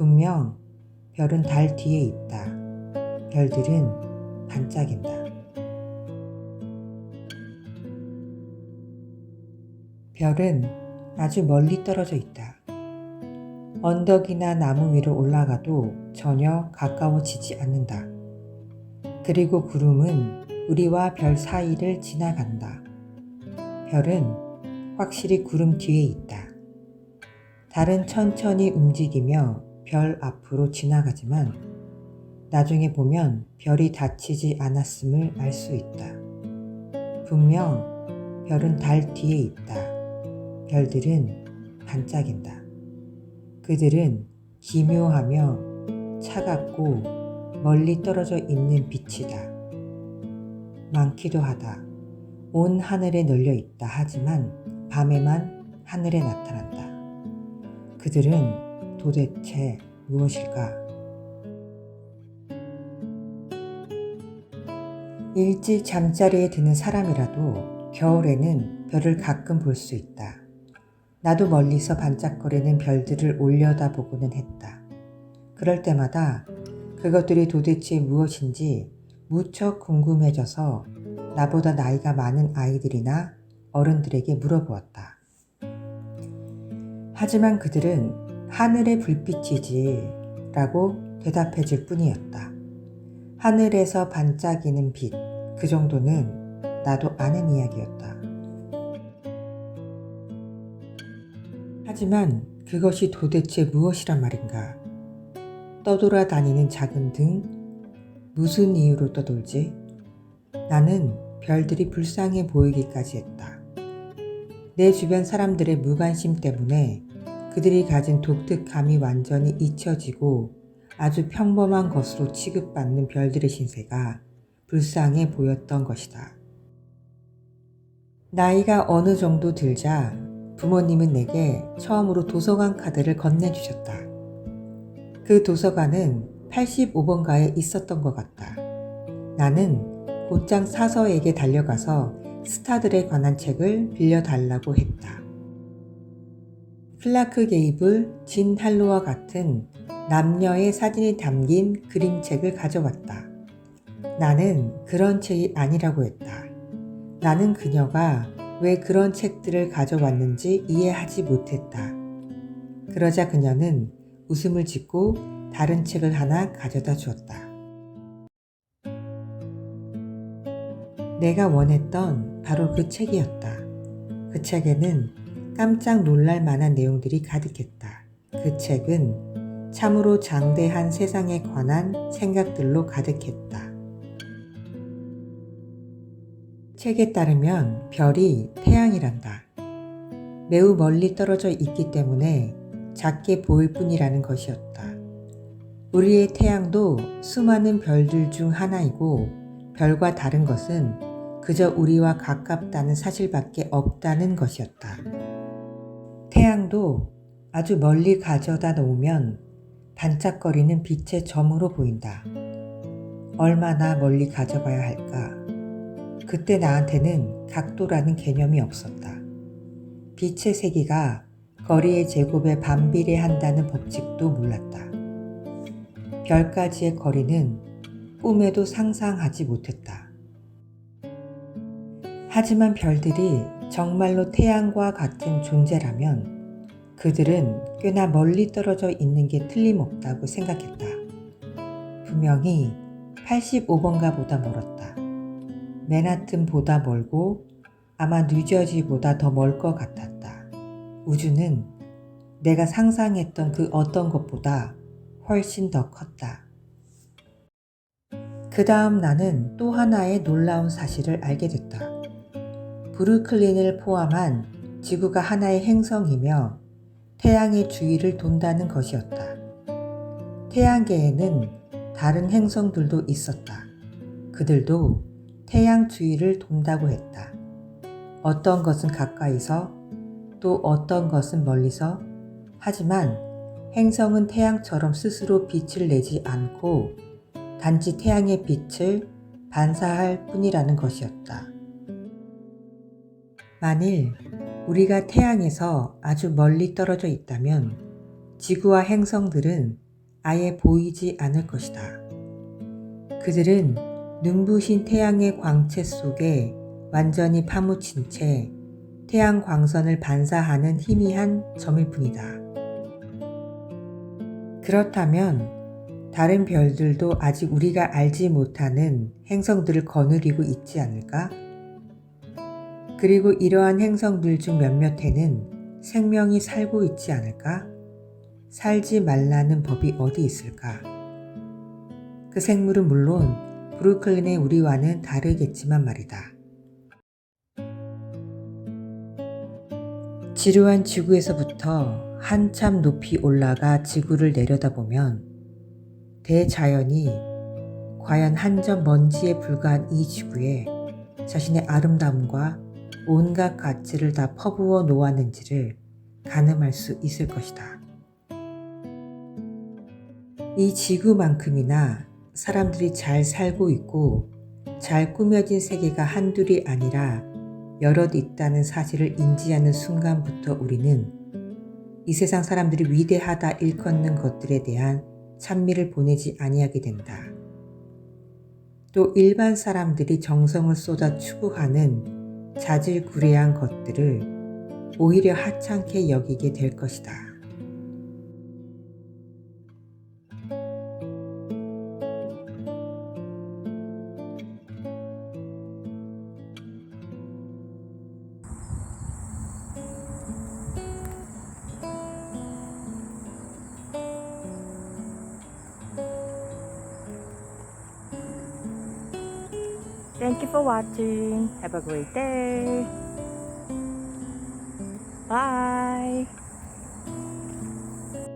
분명 별은 달 뒤에 있다. 별들은 반짝인다. 별은 아주 멀리 떨어져 있다. 언덕이나 나무 위로 올라가도 전혀 가까워지지 않는다. 그리고 구름은 우리와 별 사이를 지나간다. 별은 확실히 구름 뒤에 있다. 달은 천천히 움직이며 별 앞으로 지나가지만 나중에 보면 별이 다치지 않았음을 알 수 있다. 분명 별은 달 뒤에 있다. 별들은 반짝인다. 그들은 기묘하며 차갑고 멀리 떨어져 있는 빛이다. 많기도 하다. 온 하늘에 널려 있다 하지만 밤에만 하늘에 나타난다. 그들은 도대체 무엇일까? 일찍 잠자리에 드는 사람이라도 겨울에는 별을 가끔 볼 수 있다. 나도 멀리서 반짝거리는 별들을 올려다 보고는 했다. 그럴 때마다 그것들이 도대체 무엇인지 무척 궁금해져서 나보다 나이가 많은 아이들이나 어른들에게 물어보았다. 하지만 그들은 하늘의 불빛이지 라고 대답해 줄 뿐이었다. 하늘에서 반짝이는 빛, 그 정도는 나도 아는 이야기였다. 하지만 그것이 도대체 무엇이란 말인가? 떠돌아 다니는 작은 등, 무슨 이유로 떠돌지? 나는 별들이 불쌍해 보이기까지 했다. 내 주변 사람들의 무관심 때문에 그들이 가진 독특함이 완전히 잊혀지고 아주 평범한 것으로 취급받는 별들의 신세가 불쌍해 보였던 것이다. 나이가 어느 정도 들자 부모님은 내게 처음으로 도서관 카드를 건네주셨다. 그 도서관은 85번가에 있었던 것 같다. 나는 곧장 사서에게 달려가서 스타들에 관한 책을 빌려달라고 했다. 클라크 게이블, 진 할로와 같은 남녀의 사진이 담긴 그림책을 가져왔다. 나는 그런 책이 아니라고 했다. 나는 그녀가 왜 그런 책들을 가져왔는지 이해하지 못했다. 그러자 그녀는 웃음을 짓고 다른 책을 하나 가져다 주었다. 내가 원했던 바로 그 책이었다. 그 책에는 깜짝 놀랄 만한 내용들이 가득했다. 그 책은 참으로 장대한 세상에 관한 생각들로 가득했다. 책에 따르면 별이 태양이란다. 매우 멀리 떨어져 있기 때문에 작게 보일 뿐이라는 것이었다. 우리의 태양도 수많은 별들 중 하나이고 별과 다른 것은 그저 우리와 가깝다는 사실밖에 없다는 것이었다. 태양도 아주 멀리 가져다 놓으면 반짝거리는 빛의 점으로 보인다. 얼마나 멀리 가져가야 할까? 그때 나한테는 각도라는 개념이 없었다. 빛의 세기가 거리의 제곱에 반비례한다는 법칙도 몰랐다. 별까지의 거리는 꿈에도 상상하지 못했다. 하지만 별들이 정말로 태양과 같은 존재라면 그들은 꽤나 멀리 떨어져 있는 게 틀림없다고 생각했다. 분명히 85번가보다 멀었다. 맨하튼보다 멀고 아마 뉴저지보다 더 멀 것 같았다. 우주는 내가 상상했던 그 어떤 것보다 훨씬 더 컸다. 그 다음 나는 또 하나의 놀라운 사실을 알게 됐다. 브루클린을 포함한 지구가 하나의 행성이며 태양의 주위를 돈다는 것이었다. 태양계에는 다른 행성들도 있었다. 그들도 태양 주위를 돈다고 했다. 어떤 것은 가까이서 또 어떤 것은 멀리서 하지만 행성은 태양처럼 스스로 빛을 내지 않고 단지 태양의 빛을 반사할 뿐이라는 것이었다. 만일 우리가 태양에서 아주 멀리 떨어져 있다면 지구와 행성들은 아예 보이지 않을 것이다. 그들은 눈부신 태양의 광채 속에 완전히 파묻힌 채 태양 광선을 반사하는 희미한 점일 뿐이다. 그렇다면 다른 별들도 아직 우리가 알지 못하는 행성들을 거느리고 있지 않을까? 그리고 이러한 행성들 중 몇몇에는 생명이 살고 있지 않을까? 살지 말라는 법이 어디 있을까? 그 생물은 물론 브루클린의 우리와는 다르겠지만 말이다. 지루한 지구에서부터 한참 높이 올라가 지구를 내려다보면 대자연이 과연 한 점 먼지에 불과한 이 지구에 자신의 아름다움과 온갖 가치를 다 퍼부어 놓았는지를 가늠할 수 있을 것이다. 이 지구만큼이나 사람들이 잘 살고 있고 잘 꾸며진 세계가 한둘이 아니라 여럿 있다는 사실을 인지하는 순간부터 우리는 이 세상 사람들이 위대하다 일컫는 것들에 대한 찬미를 보내지 아니하게 된다. 또 일반 사람들이 정성을 쏟아 추구하는 자질구레한 것들을 오히려 하찮게 여기게 될 것이다. Thank you for watching. Have a great day. Bye.